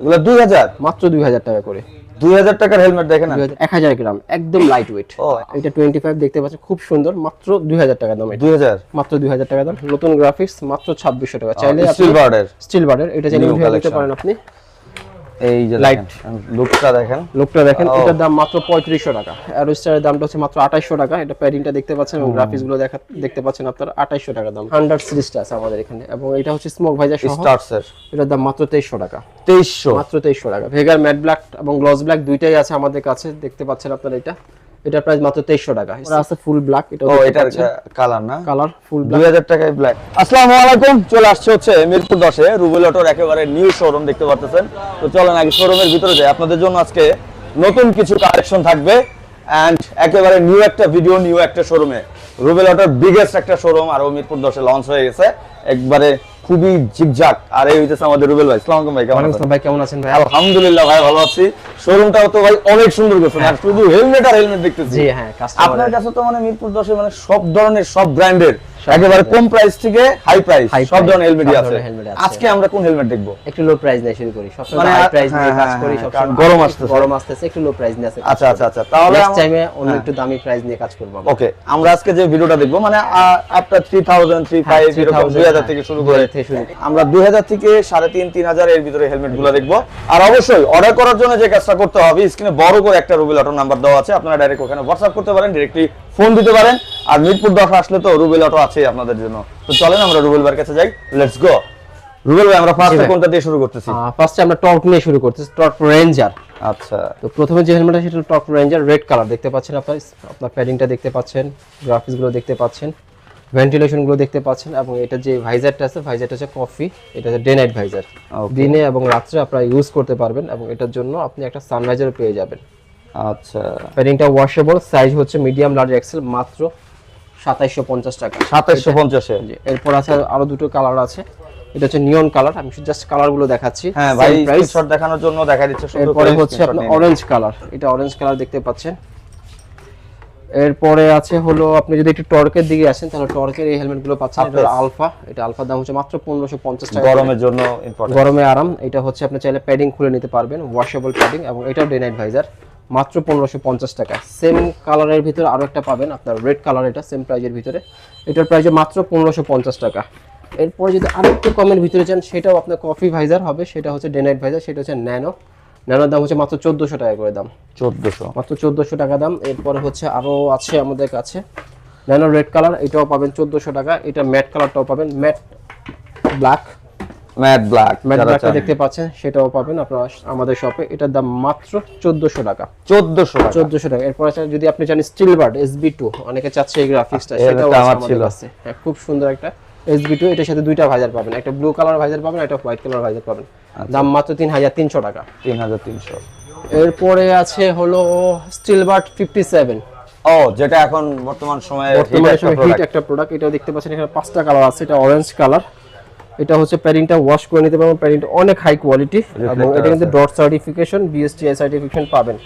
এগুলো দুই হাজার মাত্র দুই হাজার টাকা করে। দুই হাজার টাকার হেলমেট দেখেন এক হাজার গ্রাম একদম লাইট ওয়েট। এটা টোয়েন্টি ফাইভ দেখতে পাচ্ছেন খুব সুন্দর মাত্র দুই হাজার টাকা দাম দুই হাজার। মাত্র দুই হাজার টাকা দাম নতুন গ্রাফিক্স মাত্র ছাব্বিশশো টাকা। চাইলে স্টিল বার্ডের স্টিল বার্ডের এটা চাইলে নিতে পারেন আপনি। এই যে লাইট লুকটা দেখেন। লুকটা দেখেন এটার দাম মাত্র পঁয়ত্রিশশো টাকা। দামটা হচ্ছে মাত্র আঠাইশশো টাকা এটা প্যাডিংটা দেখতে পাচ্ছেন এবংগুলো দেখা দেখতে পাচ্ছেন আপনারা আঠাইশশো টাকা দাম। হান্ড্রেড সিরিজটা আছে আমাদের এখানে এবং এটা হচ্ছে স্মোক ভাইজার সহ। স্টার্সের এটার দাম মাত্র তেইশশো টাকা। তেইশশো। মাত্র তেইশশো টাকা। ভেগার ম্যাট ব্ল্যাক এবং গ্লস ব্ল্যাক দুইটাই আছে আমাদের কাছে দেখতে পাচ্ছেন আপনারা এটা। এটার প্রাইস মাত্র তেইশশো টাকা। এটা আছে ফুল ব্ল্যাক এটা ও এটার কালার না? কালার ফুল ব্ল্যাক দুই হাজার টাকায় ব্ল্যাক আসসালামু আলাইকুম চলে আসছে হচ্ছে মিরপুর দশে রুবেল অটোর একেবারে নিউ শোরুম দেখতে পাচ্ছেন তো চলেন আগে শোরুমের ভিতরে যাই। আপনাদের জন্য আজকে নতুন কিছু কালেকশন থাকবে অ্যান্ড একেবারে নিউ একটা ভিডিও নিউ একটা শোরুমে রুবেল অটোর বিগেস্ট একটা শোরুম আর মিরপুর দশে লঞ্চ হয়ে গেছে। একবারে খুবই ঝিকঝাক। আর এই হইতেছে আমাদের রুবেল ভাই। সালাম ভাই কেমন আছেন? ভাই কেমন আছেন ভাই? আলহামদুলিল্লাহ ভাই ভালো আছি। শোরুমটাও তো ভাই অনেক সুন্দর করছেন। আর শুধু হেলমেট আর হেলমেট দেখতেছি। জি হ্যাঁ কাস্টমার আপনার কাছে তো মানে মিরপুর দশে মানে সব ধরনের সব ব্র্যান্ডের একেবারে কম প্রাইস থেকে হাই প্রাইস সব ধরনের হেলমেটই আছে। আজকে আমরা কোন হেলমেট দেখব? একটু লো প্রাইস নিয়ে শুরু করি। সবসময় মানে হাই প্রাইস নিয়ে হ্যাঁ, কাজ করি হ্যাঁ, সব কারণ গরম আসতেছে। গরম আসতেছে একটু লো প্রাইস নিয়ে আছে। আচ্ছা আচ্ছা আচ্ছা। তাহলে নেক্সট টাইমে অন্য হ্যাঁ। একটু দামি প্রাইস নিয়ে কাজ করব ওকে আমরা আজকে যে ভিডিওটা দেখব মানে after three thousand three five 3000, দুই হাজার থেকে শুরু করে 2000 থেকে শুরু। আমরা দুই হাজার থেকে সাড়ে তিন তিন হাজার এর ভিতরে হেলমেটগুলো দেখব। আর অবশ্যই অর্ডার করার জন্য যে কাজটা করতে হবে স্ক্রিনে বড় করে একটা রুবেল অটো নাম্বার দেওয়া আছে। আপনারা ডাইরেক্ট ওখানে হোয়াটসঅ্যাপ করতে পারেন ডিরেক্টলি ফোন দিতে পারেন। আর মিরপুর দশ আসলে তো রুবেল অটো আছে আপনাদের জন্য। তো চলেন আমরা রুবেল ভাইয়ের কাছে যাই। লেটস গো রুবেল ভাই আমরা ফার্স্টে কোনটা দিয়ে শুরু করতেছি? ফার্স্টে আমরা টর্ক নিয়ে শুরু করতেছি টর্ক রেঞ্জার আচ্ছা। তো প্রথমে যে হেলমেটটা সেটা টর্ক রেঞ্জার রেড কালার দেখতে পাচ্ছেন আপনার আপনার প্যাডিংটা দেখতে পাচ্ছেন গ্রাফিক্সগুলো দেখতে পাচ্ছেন। ভেন্টিলেশনগুলো দেখতে পাচ্ছেন এবং এটা যে ভাইজারটা আছে ভাইজারটা হচ্ছে কফি এটা হচ্ছে ডে নাইট ভাইজার দিনে এবং রাত্রে আপনারা ইউজ করতে পারবেন এবং এটার জন্য আপনি একটা সানভাইজার পেয়ে যাবেন। আচ্ছা। প্যাডিংটা ওয়াশেবল সাইজ হচ্ছে মিডিয়াম লার্জ এক্সেল মাত্র সাতাইশশো পঞ্চাশ টাকা। সাতাইশশো পঞ্চাশে? এরপর আছে আরও দুটো কালার আছে। এটা হচ্ছে নিয়ন কালার আমি জাস্ট কালারগুলো দেখাচ্ছি। হ্যাঁ ভাই price। স্ক্রিনশট দেখানোর জন্য দেখা দিচ্ছে এরপরে হচ্ছে আপনার অরেঞ্জ কালার এটা অরেঞ্জ কালার দেখতে পাচ্ছেন। এরপরে আছে হলো আপনি যদি একটু টর্কের দিকে আসেন তাহলে টর্কের এই হেলমেটগুলো পাচ্ছেন এটা আলফা এটা আলফার দাম হচ্ছে মাত্র পনেরোশো পঞ্চাশ টাকা গরমের জন্য গরমে আরাম। এটা হচ্ছে আপনি চাইলে প্যাডিং খুলে নিতে পারবেন ওয়াশেবল প্যাডিং এবং এটাও ডে নাইট ভাইজার মাত্র পনেরোশো পঞ্চাশ টাকা। সেম কালারের ভিতরে আরও একটা পাবেন আপনার রেড কালার এটা সেম প্রাইজের ভিতরে। এটার প্রাইস মাত্র পনেরোশো পঞ্চাশ টাকা। এরপরে যদি আরেকটু কমের ভিতরে চান সেটাও আপনার কফি ভাইজার হবে সেটা হচ্ছে ডে নাইট ভাইজার সেটা হচ্ছে ন্যানো ন্যানোর দাম হচ্ছে মাত্র চোদ্দোশো টাকা করে দাম। চোদ্দশো। মাত্র চোদ্দোশো টাকা দাম। এরপরে হচ্ছে আরও আছে আমাদের কাছে। ন্যানো রেড কালার এটাও পাবেন চোদ্দোশো টাকা। এটা ম্যাট কালারটাও পাবেন। Matte black matte black matte ব্ল্যাকটা দেখতে পাচ্ছেন সেটাও পাবেন আপনারা আমাদের শপে এটার দাম মাত্র চোদ্দোশো টাকা। চোদ্দশো টাকা। চোদ্দোশো টাকা। এরপর আছে যদি আপনি চান স্টিল বার্ড এসবি টু অনেকে চাচ্ছে এই গ্রাফিক্সটা সেটাও আমাদের। কাছে। হ্যাঁ খুব সুন্দর একটা এসবি টু এটার সাথে দুইটা ভাইজার পাবেন। একটা ব্লু কালার ভাইজার পাবেন একটা হোয়াইট কালার ভাইজার পাবেন। দাম মাত্র তিন হাজার তিনশো টাকা। তিন হাজার তিনশো। এরপরে আছে হলো স্টিল বার্ড ফিফটি সেভেন ও যেটা এখন বর্তমান সময়ে বর্তমানে সময় হিট একটা প্রোডাক্ট এটা দেখতে পাচ্ছেন এখানে পাঁচটা কালার আছে এটা অরেঞ্জ কালার এটা হচ্ছে প্যাডিংটা ওয়াশ করে নিতে পারবেন প্যাডিংটা অনেক হাই কোয়ালিটি এবং এটা কিন্তু ডট সার্টিফিকেশন বিএসটিআই সার্টিফিকেশন পাবেন।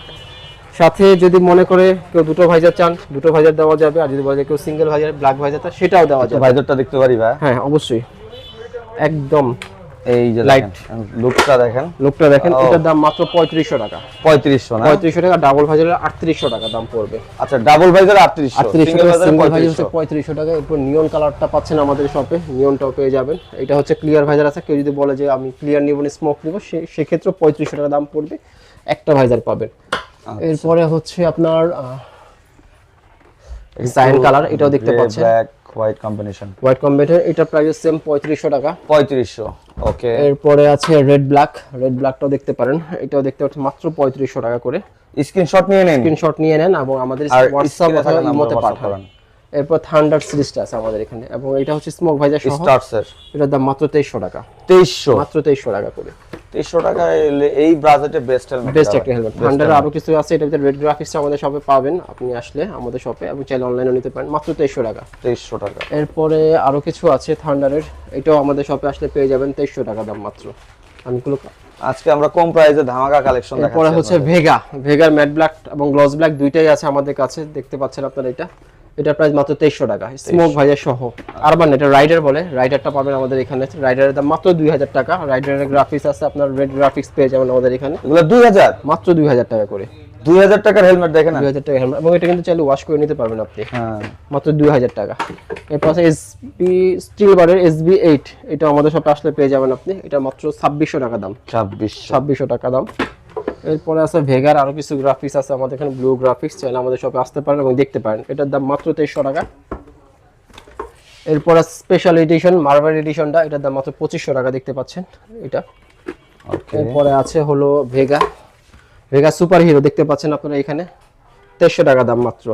সাথে যদি মনে করে কেউ দুটো ভাইজার চান দুটো ভাইজার দেওয়া যাবে আর যদি বলে কেউ সিঙ্গেল ভাইজার ব্ল্যাক ভাইজারটা সেটাও দেওয়া যাবে। ভাইজারটা দেখতে পারি ভাই হ্যাঁ অবশ্যই। একদম। এই যে Light. লুকটা দেখেন। লোকটা দেখেন এটার দাম মাত্র পঁয়ত্রিশশো টাকা। পঁয়ত্রিশশো না? পঁয়ত্রিশশো টাকা ডাবল ভাইজারের আটত্রিশশো টাকা দাম পড়বে। আচ্ছা ডাবল ভাইজার আটত্রিশশো আটত্রিশশো সিঙ্গেল ভাইজার টাকা এরপর নিয়ন কালারটা পাচ্ছেন আমাদের শপে নিয়নটাও পেয়ে যাবেন। এটা হচ্ছে ক্লিয়ার ভাইজার আছে কেউ যদি বলে যে আমি ক্লিয়ার নিব না স্মোক নিব সেক্ষেত্রে পঁয়ত্রিশশো টাকা দাম পড়বে একটা ভাইজার পাবেন। এরপরে হচ্ছে আপনার সাইন কালার এটাও দেখতে পাচ্ছেন। হোয়াইট কম্বিনেশন হোয়াইট কম্বিনেশন এটা প্রাইস सेम 3500 টাকা। পঁয়ত্রিশশো ওকে এরপরে আছে রেড ব্ল্যাক রেড ব্ল্যাকটাও দেখতে পারেন। এটাও দেখতে পাচ্ছেন মাত্র পঁয়ত্রিশশো টাকা করে। স্ক্রিনশট নিয়ে নিন। স্ক্রিনশট নিয়ে নেন এবং আমাদের WhatsApp হোয়াটসঅ্যাপ অথবা ইমোতে করেন। এরপর থান্ডার সিরিজটা আছে আমাদের এখানে এবং এটা হচ্ছে স্মোক ভাইজার সহ। স্টার্সের এটার দাম মাত্র তেইশশো টাকা। তেইশশো? মাত্র তেইশশো টাকা করে। তেইশশো টাকা এই ব্রাজেটে বেস্ট হেলমেট বেস্ট একটা হেলমেট থান্ডার আরও কিছু আছে এটার ভিতরে রেড গ্রাফিক্সটা আমাদের শপে পাবেন। আপনি আসলে আমাদের শপে এবং চাইলে অনলাইনে নিতে পারেন। মাত্র তেইশশো টাকা। তেইশশো টাকা। এরপরে আরও কিছু আছে থান্ডারের এটাও আমাদের শপে আসলে পেয়ে যাবেন তেইশশো টাকা দাম মাত্র। আমিগুলো আজকে আমরা কম প্রাইসে ধামাকা কালেকশন এরপরে দেখাচ্ছি হচ্ছে ভেগা ভেগার ম্যাট ব্ল্যাক এবং গ্লস ব্ল্যাক দুইটাই আছে আমাদের কাছে। দেখতে পাচ্ছেন আপনারা এটা। এটার প্রাইস মাত্র তেইশশো টাকা। স্মোক ভাইজার সহ। আরবান এটা রাইডার বলে। রাইডারটা পাবেন আমাদের এখানে। রাইডারের দাম মাত্র দুই হাজার টাকা। রাইডারের গ্রাফিক্স আছে আপনার রেড গ্রাফিক্স পেয়ে যাবেন আমাদের এখানে। এগুলো দুই হাজার? মাত্র দুই হাজার টাকা করে। দুই হাজার টাকার হেলমেট দেখেন না? দুই হাজার টাকা হেলমেট এবং এটা কিন্তু চাইলে ওয়াশ করে নিতে পারবেন আপনি। হ্যাঁ। মাত্র দুই হাজার টাকা। এরপর আছে এসবি স্টিল বারের এসবি এইট এটা আমাদের সব আসলে পেয়ে যাবেন আপনি। এটা মাত্র ছাব্বিশশো টাকা দাম। ছাব্বিশ ছাব্বিশশো টাকা দাম। এরপরে আছে ভেগার আরও কিছু গ্রাফিক্স আছে আমাদের এখানে ব্লু গ্রাফিক্স চাইলে আমাদের শপে আসতে পারেন এবং দেখতে পারেন। এটার দাম মাত্র তেইশশো টাকা। এরপর স্পেশাল এডিশন মার্বেল এডিশনটা এটার দাম মাত্র পঁচিশশো টাকা দেখতে পাচ্ছেন এটা। এরপরে আছে হলো ভেগা ভেগা সুপার হিরো দেখতে পাচ্ছেন আপনারা এখানে। তেইশশো টাকা দাম মাত্র।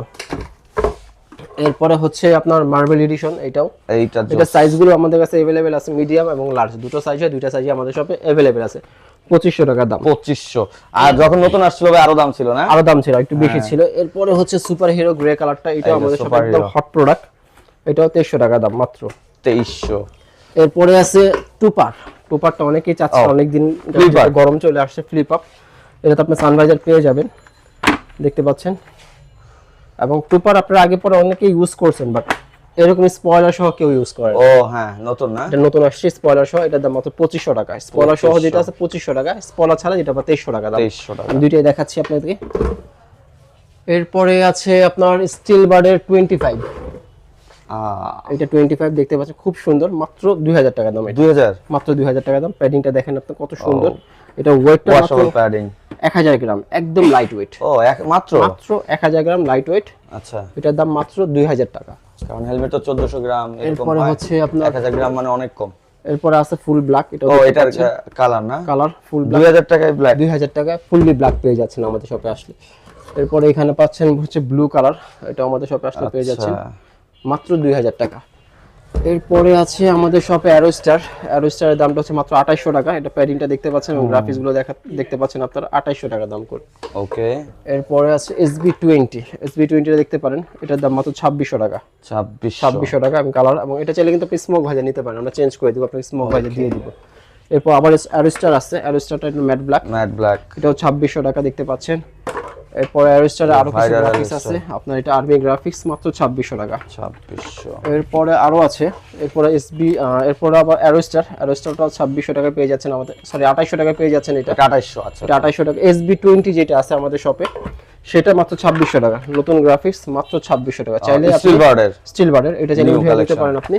এরপরে হচ্ছে আপনার মার্বেল এডিশন এটাও। এইটা এটা সাইজগুলো আমাদের কাছে অ্যাভেলেবেল আছে মিডিয়াম এবং লার্জ দুটো সাইজে দুইটা সাইজে আমাদের শপে অ্যাভেলেবেল আছে। পঁচিশশো টাকা দাম। পঁচিশশো। আর যখন নতুন আসছিল আরও দাম ছিল না? আরও দাম ছিল একটু বেশি ছিল। এরপরে হচ্ছে সুপার হিরো গ্রে কালারটা এটা আমাদের একদম হট প্রোডাক্ট এটাও তেইশশো টাকা দাম মাত্র। তেইশশো। এরপরে আছে টুপার। টুপারটা অনেকেই চাচ্ছে অনেকদিন গরম চলে আসছে ফ্লিপ আপ এটাতে আপনি সানরাইজার পেয়ে যাবেন। দেখতে পাচ্ছেন। এবং টুপার আপনারা আগে পরে অনেকে ইউজ করছেন বাট এরকম স্পয়লার সহ কেউ ইউজ করে ও হ্যাঁ নতুন না? এটা নতুন আসছে স্পয়লার সহ এটার দাম মাত্র পঁচিশশো টাকা। স্পয়লার সহ যেটা আছে পঁচিশশো টাকা স্পয়লার ছাড়া যেটা বা তেইশশো টাকা দাম। তেইশশো টাকা। দুইটাই দেখাচ্ছি আপনাদেরকে। এরপরে আছে আপনার স্টিল বার্ডের টোয়েন্টি ফাইভ আহ, এটা টোয়েন্টি ফাইভ দেখতে পাচ্ছেন খুব সুন্দর মাত্র দুই হাজার টাকা দাম এটা। দুই হাজার? মাত্র দুই হাজার টাকা দাম প্যাডিংটা দেখেন আপনি কত সুন্দর। এটা ওয়েটটা মাত্র প্যাডিং এক হাজার গ্রাম একদম লাইট ওয়েট ও মাত্র? মাত্র এক হাজার গ্রাম লাইট ওয়েট আচ্ছা। এটার দাম মাত্র দুই হাজার টাকা। কারণ হেলমেট তো 1400 গ্রাম এরকম এরপরে হচ্ছে আপনার এক হাজার গ্রাম মানে অনেক কম। এরপরে আছে ফুল ব্ল্যাক এটা ও এটার কালার না? কালার ফুল ব্ল্যাক 2000 টাকায় ব্ল্যাক দুই হাজার টাকা ফুললি ব্ল্যাক পেয়ে যাচ্ছেন আমাদের শপে আসলে। এরপরে এখানে পাচ্ছেন হচ্ছে ব্লু কালার এটা আমাদের শপে আসলে পেয়ে যাচ্ছেন। মাত্র দুই হাজার টাকা। এরপরে আছে আমাদের শপে অ্যারোস্টার অ্যারোস্টারের দামটা হচ্ছে মাত্র আঠাইশশো টাকা। এটা প্যাডিংটা দেখতে পাচ্ছেন এবং গ্রাফিক্সগুলো দেখা দেখতে পাচ্ছেন আপনারা। আঠাইশশো টাকা দাম করে। ওকে। এরপরে আছে এসবি টোয়েন্টি এসবি টোয়েন্টিটা দেখতে পারেন। এটার দাম মাত্র ছাব্বিশশো টাকা। ছাব্বিশ ছাব্বিশশো টাকা এবং কালার এবং এটা চাইলে কিন্তু আপনি স্মোক ভাজা নিতে পারেন। আমরা চেঞ্জ করে দিব আপনাকে স্মোক ভাজা দিয়ে দিব। এরপর আবার অ্যারোস্টার আছে। অ্যারোস্টারটা একটু ম্যাট ব্ল্যাক ম্যাট ব্ল্যাক এটাও ছাব্বিশশো টাকা দেখতে পাচ্ছেন। এরপর অ্যারোস্টারে আরও কিছু গ্রাফিক্স আছে। আপনার এটা আর্মি গ্রাফিক্স মাত্র ছাব্বিশশো টাকা। ছাব্বিশশো। এরপরে আরও আছে। এরপরে এসবি এরপরে আবার অ্যারোস্টার অ্যারোস্টারটা ছাব্বিশশো টাকা পেয়ে যাচ্ছেন আমাদের সরি আঠাইশশো টাকা পেয়ে যাচ্ছেন এটা। এটা আঠাইশশো আচ্ছা এটা আঠাইশশো টাকা। এসবি টোয়েন্টি যেটা আছে আমাদের শপে সেটা মাত্র ছাব্বিশশো টাকা। নতুন গ্রাফিক্স মাত্র ছাব্বিশশো টাকা। চাইলে আপনি স্টিল বার্ডের স্টিল বারের এটা চাইলে নিতে পারেন আপনি।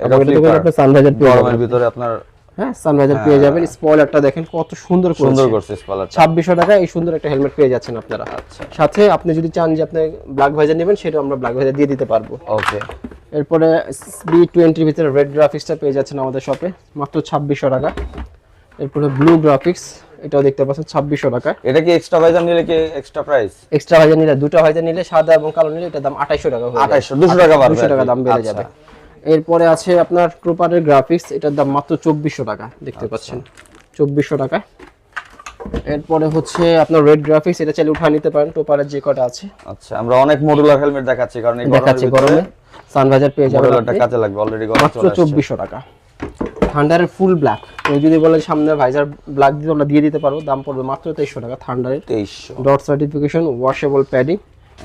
এটা আপনি সানরাইজার ভিতরে আপনার হ্যাঁ সানরাইজার পেয়ে যাবেন। স্পয়লারটা দেখেন কত সুন্দর সুন্দর করছে স্পলারটা ছাব্বিশশো টাকা এই সুন্দর একটা হেলমেট পেয়ে যাচ্ছেন আপনারা। আচ্ছা। সাথে আপনি যদি চান যে আপনি ব্ল্যাক ভাইজার নেবেন সেটা আমরা ব্ল্যাক ভাইজার দিয়ে দিতে পারব। ওকে এরপরে বি টোয়েন্টির ভিতরে রেড গ্রাফিক্সটা পেয়ে যাচ্ছেন আমাদের শপে মাত্র ছাব্বিশশো টাকা। এরপরে ব্লু গ্রাফিক্স এটাও দেখতে পাচ্ছেন ছাব্বিশশো টাকা। এটা কি এক্সট্রা ভাইজার নিলে কি এক্সট্রা প্রাইস এক্সট্রা ভাইজার নিলে দুটো ভাইজার নিলে সাদা এবং কালো নিলে দাম আঠাইশো টাকা হয়ে টাকা বাড়বে টাকা দাম বেড়ে আচ্ছা। যাবে। এরপরে আছে আপনার ট্রুপারের গ্রাফিক্স এটার দাম মাত্র চব্বিশশো টাকা দেখতে পাচ্ছেন। চব্বিশশো টাকা। এরপরে হচ্ছে আপনার রেড গ্রাফিক্স এটা চাইলে উঠা নিতে পারেন টোপারের যে কটা আছে। আচ্ছা আমরা অনেক মডুলার হেলমেট দেখাচ্ছি কারণ এই দেখাচ্ছি গরমে। সানভাইজার পেয়ে যাবেন মডুলারটা কাজে লাগবে অলরেডি গরম মাত্র চলে আসছে। চব্বিশশো টাকা। থান্ডারের ফুল ব্ল্যাক তুমি যদি বলে সামনে ভাইজার ব্ল্যাক দিয়ে আমরা দিয়ে দিতে পারব দাম পড়বে মাত্র তেইশশো টাকা থান্ডারের তেইশশো। ডট সার্টিফিকেশন ওয়াশেবল প্যাডিং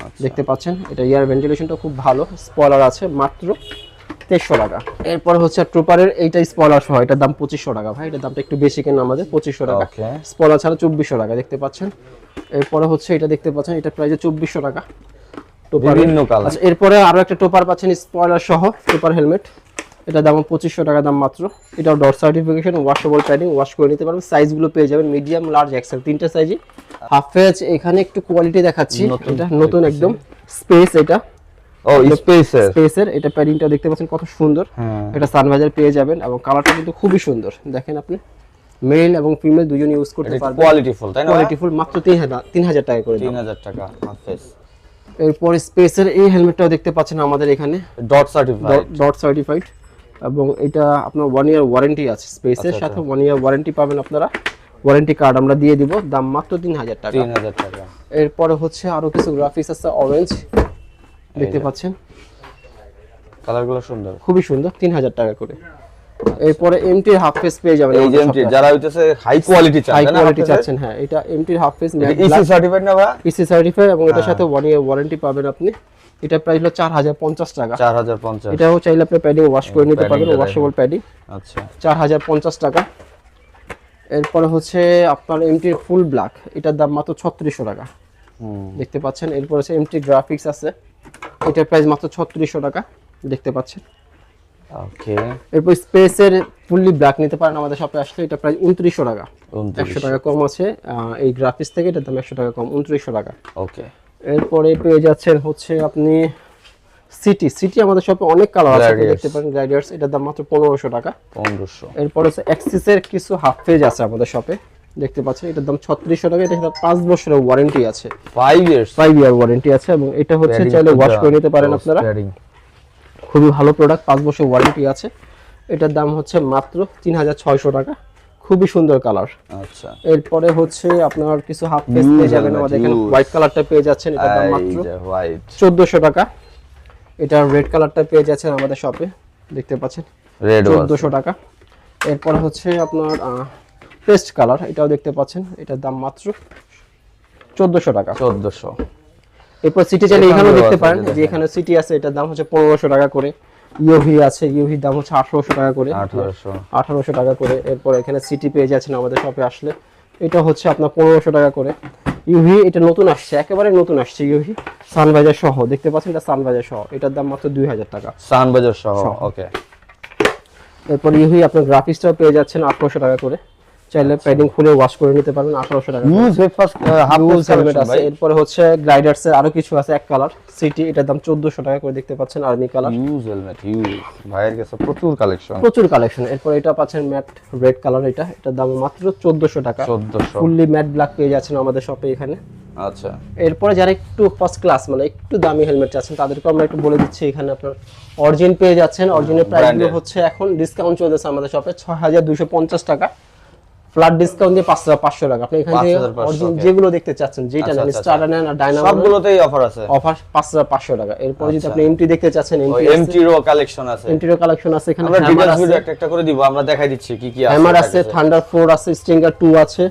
আচ্ছা। দেখতে পাচ্ছেন। এটা ইয়ার ভেন্টিলেশনটা খুব ভালো স্পয়লার আছে মাত্র তেইশশো টাকা। এরপর হচ্ছে ট্রুপারের এইটা স্পয়লার সহ এটার দাম পঁচিশশো টাকা। ভাই এটার দামটা একটু বেশি কেন আমাদের? পঁচিশশো টাকা। ওকে স্পয়লার ছাড়া চব্বিশশো টাকা দেখতে পাচ্ছেন? এরপরে হচ্ছে এটা দেখতে পাচ্ছেন এটা প্রাইস চব্বিশশো টাকা। বিভিন্ন কালার। আচ্ছা এরপরে আরও একটা টোপার পাচ্ছেন স্পয়লার সহ টোপার হেলমেট। এটা দাম পঁচিশশো টাকা দাম মাত্র। এটাও dot certification washable padding wash করে নিতে পারবেন। সাইজগুলো পেয়ে যাবেন মিডিয়াম লার্জ এক্সেল তিনটা সাইজে হাফ পেজ এখানে একটু কোয়ালিটি দেখাচ্ছি। এটা নতুন একদম। স্পেস এটা। ও স্পেসের স্পেসের এটা প্যাডিংটা দেখতে পাচ্ছেন কত সুন্দর। হ্যাঁ। এটা সানভাইজার পেয়ে যাবেন এবং কালারটা কিন্তু খুবই সুন্দর। দেখেন আপনি মেল এবং ফিমেল দুজন ইউজ করতে পারবেন। কোয়ালিটি ফুল তাই না? কোয়ালিটি ফুল মাত্র তিন হাজার তিন হাজার টাকা করে তিন দাম হাজার টাকা হাফেজ এরপর স্পেসের এই হেলমেটটাও দেখতে পাচ্ছেন আমাদের এখানে। ডট সার্টিফাইড ডট সার্টিফাইড এবং এটা আপনার ওয়ান ইয়ার ওয়ারেন্টি আছে স্পেসের আচ্ছা, সাথে ওয়ান ইয়ার ওয়ারেন্টি পাবেন আপনারা। ওয়ারেন্টি কার্ড আমরা দিয়ে দিব দাম মাত্র তিন হাজার টাকা। তিন হাজার টাকা। এরপরে হচ্ছে আরও কিছু গ্রাফিক্স আছে অরেঞ্জ দেখতে পাচ্ছেন? কালারগুলো সুন্দর। খুবই সুন্দর তিন হাজার টাকা করে। এরপরে এমটি হাফ ফেস পেয়ে যাবেন এই যে MT যারা হইতেছে হাই কোয়ালিটি চান হাই কোয়ালিটি চাচ্ছেন হ্যাঁ এটা MT half face EC certified না ভাই? পিসি সার্টিফাইড এবং হ্যাঁ। এটার সাথে ওয়ান ইয়ার ওয়ারেন্টি পাবেন আপনি। এটা প্রাইস হলো চার হাজার পঞ্চাশ টাকা। চার হাজার পঞ্চাশ। এটাও চাইলে আপনি প্যাডিং ওয়াশ করে নিতে পারবেন ওয়াশেবল প্যাডিং আচ্ছা। চার হাজার পঞ্চাশ টাকা। এরপরে হচ্ছে আপনার এমটির ফুল ব্ল্যাক এটার দাম মাত্র ছত্রিশশো টাকা। হুম। দেখতে পাচ্ছেন এরপর হচ্ছে এমটি গ্রাফিক্স আছে। এটার প্রাইস মাত্র ছত্রিশশো টাকা দেখতে পাচ্ছেন। ওকে এরপর স্পেসের ফুললি ব্ল্যাক নিতে পারেন আমাদের শপে আসলে এটা প্রাইস উনত্রিশশো টাকা। একশো টাকা কম আছে এই গ্রাফিক্স থেকে এটার দাম একশো টাকা কম উনত্রিশশো টাকা। ওকে এরপরে পেয়ে যাচ্ছেন হচ্ছে আপনি সিটি সিটি আমাদের শপে অনেক কালার আছে আপনি দেখতে পারেন গ্লাইডার্স এটার দাম মাত্র পনেরোশো টাকা। পনেরোশো। এরপর হচ্ছে অ্যাক্সিসের কিছু হাফ পেজ আছে আমাদের শপে দেখতে পাচ্ছেন এটার দাম ছত্রিশশো টাকা এটা পাঁচ বছরের ওয়ারেন্টি আছে। Five years five year warranty আছে এবং এটা হচ্ছে চাইলে ওয়াশ করে নিতে পারেন আপনারা। খুবই ভালো প্রোডাক্ট পাঁচ বছর ওয়ারেন্টি আছে। এটার দাম হচ্ছে মাত্র তিন হাজার ছয়শো টাকা। খুবই সুন্দর কালার আচ্ছা। এরপরে হচ্ছে আপনার কিছু হাফ পেজ পেয়ে যাবেন আমাদের এখানে হোয়াইট কালারটা পেয়ে যাচ্ছেন এটার দাম মাত্র চোদ্দোশো টাকা। এটা রেড কালারটা পেয়ে যাচ্ছেন আমাদের শপে দেখতে পাচ্ছেন? রেড চোদ্দোশো টাকা। এরপরে হচ্ছে আপনার পেস্ট কালার এটাও দেখতে পাচ্ছেন এটার দাম মাত্র চোদ্দোশো টাকা। চোদ্দশো। এরপর সিটি চাইলে এখানেও দেখতে পারেন যে এখানে সিটি আছে এটার দাম হচ্ছে পনেরোশো টাকা করে। ইউভি আছে ইউভির দাম হচ্ছে আঠারোশো টাকা করে। আঠারোশো। টাকা করে। এরপর এখানে সিটি পেয়ে যাচ্ছেন আমাদের শপে আসলে। এটা হচ্ছে আপনার পনেরোশো টাকা করে। ইউভি এটা নতুন আসছে একেবারে নতুন আসছে ইউভি সানভাইজার সহ দেখতে পাচ্ছেন এটা সানভাইজার সহ। এটার দাম মাত্র দুই হাজার টাকা। সানবাজার সহ ওকে এরপর ইউভি আপনার গ্রাফিক্সটাও পেয়ে যাচ্ছেন আঠারোশো টাকা করে। চাইলে প্যাডিং খুলে ওয়াশ করে নিতে পারবেন আঠারোশো টাকা করে। ইউজ ব্রেকফাস্ট হাফ Rules helmet আছে এরপরে হচ্ছে গ্লাইডার্স এর আরও কিছু আছে এক কালার সিটি এটার দাম চোদ্দশো টাকা করে দেখতে পাচ্ছেন army colour use helmet use ভাইয়ের কাছে প্রচুর কালেকশন প্রচুর কালেকশন এরপর এটা পাচ্ছেন ম্যাট রেড কালার এটা। এটার দাম মাত্র চোদ্দশো টাকা। চোদ্দশো। ফুললি ম্যাট ব্ল্যাক পেয়ে যাচ্ছেন আমাদের শপে এখানে। আচ্ছা। এরপরে যারা একটু ফার্স্ট ক্লাস মানে একটু দামি হেলমেট চাচ্ছেন তাদেরকে আমরা একটু বলে দিচ্ছি এখানে আপনার অরিজিন পেয়ে যাচ্ছেন। অরিজিনের প্রাইসগুলো হচ্ছে এখন ডিসকাউন্ট চলতেছে আমাদের শপে ছয় হাজার দুশো পঞ্চাশ টাকা। ফ্ল্যাট ডিসকাউন্ট দিয়ে পাঁচ হাজার পাঁচশো টাকা। আপনি এখান থেকে অরিজিন যেগুলো দেখতে চাচ্ছেন যেটা নেন নেন আর ডাইনামো সবগুলোতেই অফার আছে। অফার পাঁচ হাজার পাঁচশো টাকা। এরপরে যদি আচ্ছা। আপনি এমটি দেখতে চাচ্ছেন এমটি এমটিরও কালেকশন আছে। এমটিরও কালেকশন আছে এখানে আমরা ডিটেইলস ভিডিও একটা একটা করে দিব আমরা দেখাই দিচ্ছি কি কি আছে হ্যামার আছে থান্ডার আছে স্টিঙ্গার আছে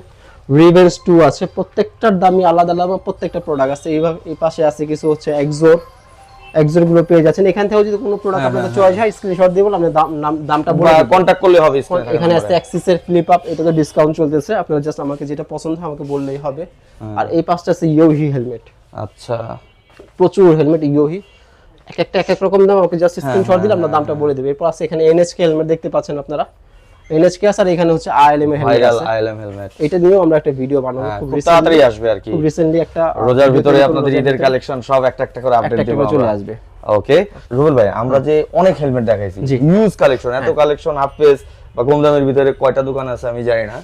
রিভেন্স আছে প্রত্যেকটার দামই আলাদা আলাদা প্রত্যেকটা প্রোডাক্ট আছে। এইভাবে এই পাশে আছে কিছু হচ্ছে এক্সোর এক্সোরগুলো পেয়ে যাচ্ছেন। এখান থেকে যদি কোনো প্রোডাক্ট হ্যাঁ, আপনাদের চয়েস হয়। স্ক্রিনশট দিয়ে বলে আপনি দাম দামটা বলে। কন্টাক্ট করলে হবে এখানে আছে। অ্যাক্সিসের ফ্লিপ আপ এটাতে ডিসকাউন্ট চলতেছে। আপনারা জাস্ট আমাকে যেটা পছন্দ হয় আমাকে বললেই হবে। হ্যাঁ। আর এই পাশটা আছে ইয়োহি হেলমেট আচ্ছা। প্রচুর হেলমেট ইয়োহি এক একটা এক এক রকম দাম আমাকে জাস্ট হ্যাঁ, স্ক্রিনশট দিলে আমরা দামটা বলে দেবো। এরপর আছে এখানে এনএচকে হেলমেট দেখতে পাচ্ছেন আপনারা। এনএচকে আছে আর এখানে হচ্ছে আইএলএম এর হেলমেট আছে। আইএলএম হেলমেট এটা নিয়েও আমরা একটা ভিডিও বানাবো। খুব খুব তাড়াতাড়ি আসবে আর কি। খুব রিসেন্টলি একটা রোজার ভিতরে আপনাদের ঈদের কালেকশন সব একটা একটা করে আপডেট দিব চলে আসবে। ওকে রুবেল ভাই আমরা যে অনেক হেলমেট দেখাইছি। জি। ইউজ কালেকশন এত কালেকশন হাফ পেজ বা কম দামের ভিতরে কয়টা দোকান আছে আমি জানি না।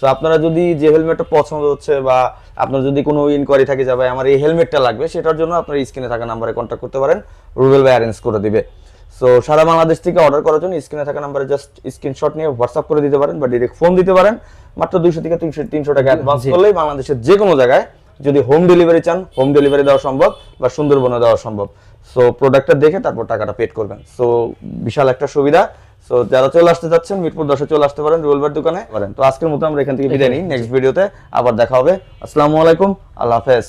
তো আপনারা যদি যে হেলমেটটা পছন্দ হচ্ছে বা আপনার যদি কোনো ইনকোয়ারি থাকে যে ভাই আমার এই হেলমেটটা লাগবে সেটার জন্য আপনার স্ক্রিনে থাকা নাম্বারে কন্ট্যাক্ট করতে পারেন। রুবেল ভাই অ্যারেঞ্জ করে দিবে। সো সারা বাংলাদেশ থেকে অর্ডার করার জন্য স্ক্রিনে থাকা নাম্বারে জাস্ট স্ক্রিনশট নিয়ে হোয়াটসঅ্যাপ করে দিতে পারেন বা ডিরেক্ট ফোন দিতে পারেন। মাত্র দুইশো থেকে তিনশো তিনশো টাকা অ্যাডভান্স করলেই বাংলাদেশের যে কোনো জায়গায় যদি হোম ডেলিভারি চান হোম ডেলিভারি দেওয়া সম্ভব বা সুন্দরবনে দেওয়া সম্ভব। সো প্রোডাক্টটা দেখে তারপর টাকাটা পেড করবেন। সো বিশাল একটা সুবিধা। সো যারা চলে আসতে যাচ্ছেন মিরপুর দশে চলে আসতে পারেন রুলবার দোকানে পারেন। তো আজকের মতো আমরা এখান থেকে বিদায় নিই। নেক্সট ভিডিওতে আবার দেখা হবে। আসসালামু আলাইকুম। আল্লাহ হাফেজ।